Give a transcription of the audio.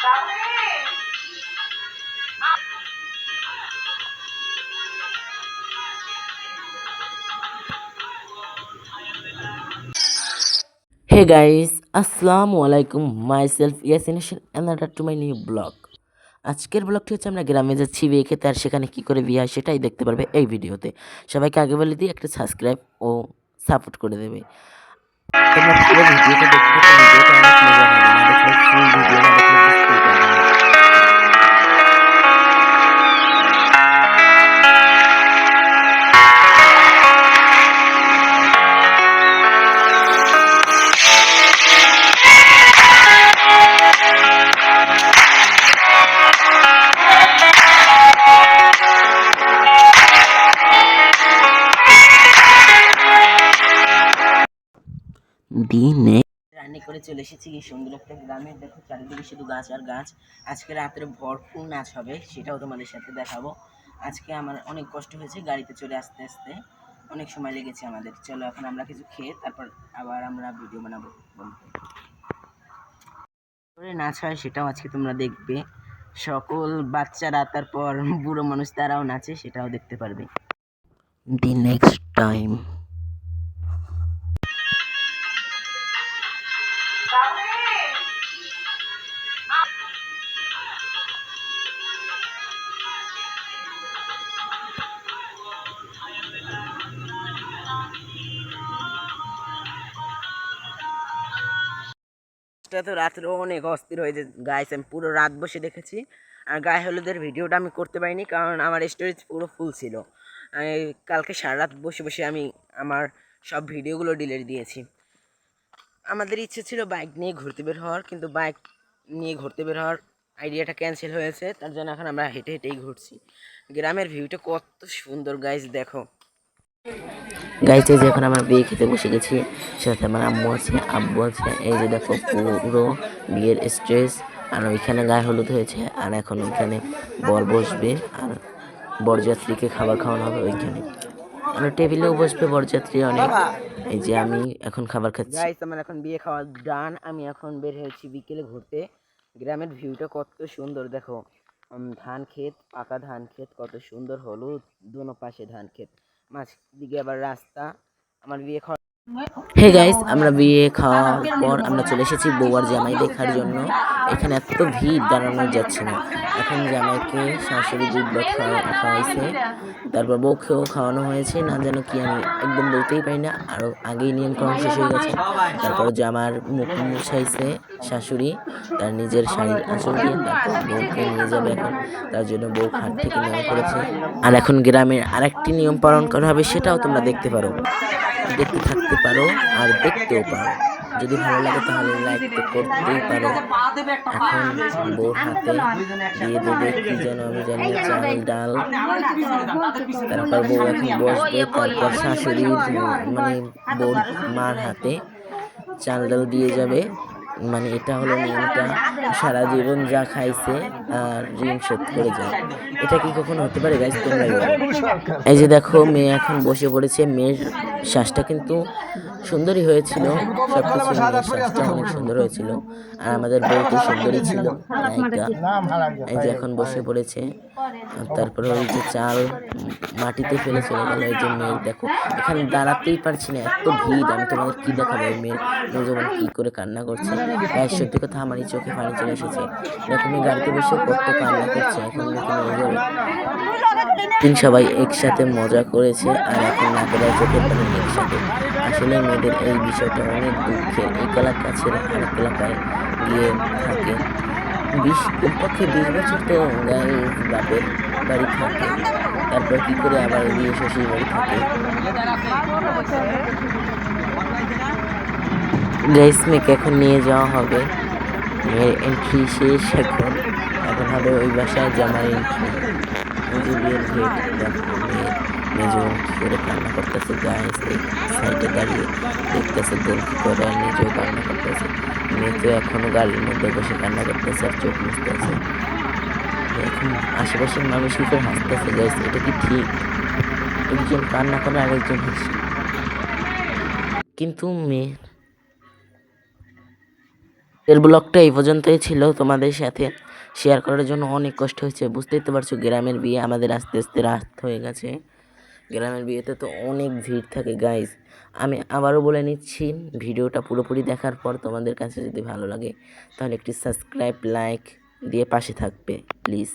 Hey guys, আসসালামু আলাইকুম myself ইয়াসিনেশন another to my new blog আজকের ব্লগটি হচ্ছে আমরা গ্রামে যাচ্ছি বিয়ে খেতে আর সেখানে কী করে বিয়ে হয় সেটাই দেখতে পারবে এই ভিডিওতে। সবাইকে আগে বলে দিই একটা সাবস্ক্রাইব ও সাপোর্ট করে দেবে। তোমরা ভিডিওটা দেখতে দিনে। রান্না করে চলে এসেছি এই সুন্দর একটা গ্রামে। দেখো চারিদিকে শুধু গাছ আর গাছ। আজকে রাত্রে ভরপুর নাচ হবে সেটাও তোমাদের সাথে দেখাবো। আজকে আমার অনেক কষ্ট হয়েছে গাড়িতে চলে আসতে আসতে। অনেক সময় লেগেছে আমাদের। চলো এখন আমরা কিছু খেয়ে তারপর আবার আমরা ভিডিও বানাবো করে নাচ হয় সেটাও আজকে তোমরা দেখবে। সকল বাচ্চারা তারপর বুড়ো মানুষ তারাও নাচে সেটাও দেখতে পারবে। দি নেক্সট টাইম তো রাত্রে অনেক অস্থির হয়েছে গাইস আমি পুরো রাত বসে দেখেছি। আর গায়ে হলুদের ভিডিওটা আমি করতে পারিনি, কারণ আমার স্টোরেজ পুরো ফুল ছিল। কালকে সারা রাত বসে বসে আমি আমার সব ভিডিওগুলো ডিলিট দিয়েছি। আমাদের ইচ্ছে ছিল বাইক নিয়ে ঘুরতে বের হওয়ার, কিন্তু বাইক নিয়ে ঘুরতে বের হওয়ার আইডিয়াটা ক্যান্সেল হয়েছে। তার জন্য এখন আমরা হেঁটে হেঁটেই ঘুরছি। গ্রামের ভিউটা কত সুন্দর গাইজ দেখো। গাইস এই যে এখন আমরা বিয়ে খেতে বসে গেছি সাথে আমার আম্মু আছে, আব্বু আছে, এই যে দেখো পুরো বিয়ের স্টেজ আর ওইখানে গায়ে হলুদ হয়েছে, আর এখন ওইখানে বর বসবে, আর বরযাত্রীকে খাবার খাওয়ানো হবে ওইখানে। আর টেবিলেও বসবে বরযাত্রী অনেক। এই যে আমি এখন খাবার খাচ্ছি। গাইস আমার এখন বিয়ে খাওয়া ডান আমি এখন বের হয়েছি বিকেলে ঘুরতে। গ্রামের ভিউটা কত সুন্দর দেখো। ধান ক্ষেত পাকা ধান ক্ষেত কত সুন্দর হলুদ দুনো পাশে ধান ক্ষেত। মাঝ দিকে আবার রাস্তা। আমার বিয়ে খাওয়া হে গাইস আমরা বিয়ে খাওয়ার পর আমরা চলে এসেছি বৌয়ার জামাই দেখার জন্য। এখানে এত ভিড়, দাঁড়ানো যাচ্ছে না। এখন জামাইকে শাশুড়ি দুধ খাওয়া খাওয়াইছে। তারপর বউকেও খাওয়ানো হয়েছে। না যেন কি আমি একদম বলতেই পারি না আরও আগেই নিয়ম নিয়মকরণ শেষ হয়ে গেছে। তারপর জামার মুখ মুছাইছে শাশুড়ি, তার নিজের শাড়ির আঁচল দিয়ে তারপর বউকে নিয়ে যাবে এখন। তার জন্য বউ খাট থেকে নেমে পড়েছে। আর এখন গ্রামের আরেকটি নিয়ম পালন করা হবে, সেটাও তোমরা দেখতে পারো। দেখতে থাকতে পারো আর দেখতেও পারো। যদি ভালো লাগে তাহলে লাইক তো করতেই পারো। এখন বউর হাতে দিয়ে দেবে কি যেন আমি জানি, চাল, ডাল। তারপর বউ এখন বসবে, তারপর শাশুড়ির মানে বউর মার হাতে চাল, ডাল দিয়ে যাবে। মানে এটা হলো নিয়মটা। সারা জীবন যা খাইছে আর ঋণ শোধ করে যায়। এটা কি কখনো হতে পারে গাইজ তোমরাই বলো। এই যে দেখো, মেয়ে এখন বসে পড়েছে। মেয়ের শ্বাসটা কিন্তু সুন্দরই হয়েছিল সব কিছু অনেক সুন্দর হয়েছিল। আর আমাদের বউটি সুন্দরই ছিল, নায়িকা। এই যে এখন বসে পড়েছে তারপরে ওই যে চাল মাটিতে ফেলে চলে এই যে মেয়ের দেখো, এখানে দাঁড়াতেই পারছি না, এত ভিড়। আমি তোমাদের কি দেখাবো? এই মেয়ের মেজবান কি করে কান্না করছে? তাই সত্যি কথা আমারই চোখে পানি চলে এসেছে। মেয়ে গাড়িতে বসে কত কান্না করছে। এখন সবাই একসাথে মজা করেছে, আর এখন নাকেরা চোখের পানি একসাথে। আসলে মেয়েদের এই বিষয়টা অনেক দুঃখের এক এলাকা ছেড়ে আরেক এলাকায় গিয়ে থাকে। বিশ কমপক্ষে বিশ বছর তো গায়ে বাপের বাড়ি থাকে। তারপর কী করে আবার বিয়ে শ্বশুর বাড়ি থাকে? মেয়েকে এখন নিয়ে যাওয়া হবে। মেয়ের এন্ট্রি শেষ এখন। এখন হবে ওই বাসায় জামার এন্ট্রি বিয়ের কি করে কান্না করতেছে গাইস এই সাইডে দাঁড়িয়ে দেখতেছে দোল কি করে, আর নিজেও কান্না করতেছে। মেয়ে তো এখনও গাড়ির মধ্যে বসে কান্না করতেছে আর চোখ মুছতেছে। এখন আশেপাশের মানুষ কি করে হাসতেছে গাইস এটা কি ঠিক? একজন কান্না করে আর একজন হাসে। কিন্তু মেয়ে এর ব্লগটা এই পর্যন্তই ছিল তোমাদের সাথে শেয়ার করার জন্য অনেক কষ্ট হয়েছে। বুঝতেই তো পারছ, গ্রামের বিয়ে আমাদের আস্তে আস্তে রাত হয়ে গেছে। গ্রামের বিয়েতে তো অনেক ভিড় থাকে গাইজ আমি আবারও বলে নিচ্ছি, ভিডিওটা পুরোপুরি দেখার পর তোমাদের কাছে যদি ভালো লাগে, তাহলে একটি সাবস্ক্রাইব লাইক দিয়ে পাশে থাকবে প্লিজ